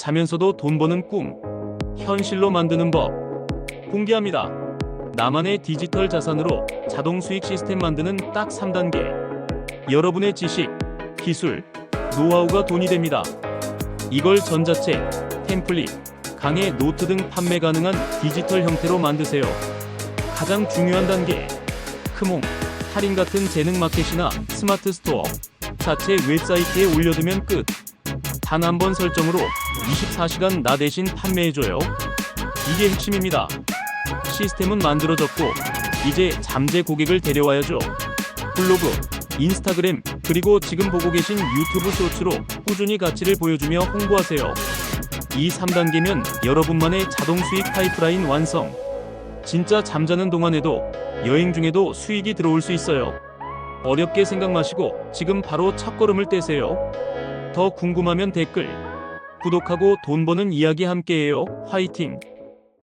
자면서도 돈 버는 꿈 현실로 만드는 법 공개합니다. 나만의 디지털 자산으로 자동 수익 시스템 만드는 딱 3단계. 여러분의 지식, 기술, 노하우가 돈이 됩니다. 이걸 전자책, 템플릿, 강의, 노트 등 판매 가능한 디지털 형태로 만드세요. 가장 중요한 단계. 크몽, 할인 같은 재능 마켓이나 스마트 스토어, 자체 웹사이트에 올려두면 끝. 단 한 번 설정으로 24시간 나 대신 판매해줘요. 이게 핵심입니다. 시스템은 만들어졌고 이제 잠재 고객을 데려와야죠. 블로그, 인스타그램, 그리고 지금 보고 계신 유튜브 쇼츠로 꾸준히 가치를 보여주며 홍보하세요. 이 3단계면 여러분만의 자동 수익 파이프라인 완성. 진짜 잠자는 동안에도 여행 중에도 수익이 들어올 수 있어요. 어렵게 생각 마시고 지금 바로 첫걸음을 떼세요. 더 궁금하면 댓글, 구독하고 돈 버는 이야기 함께해요. 화이팅!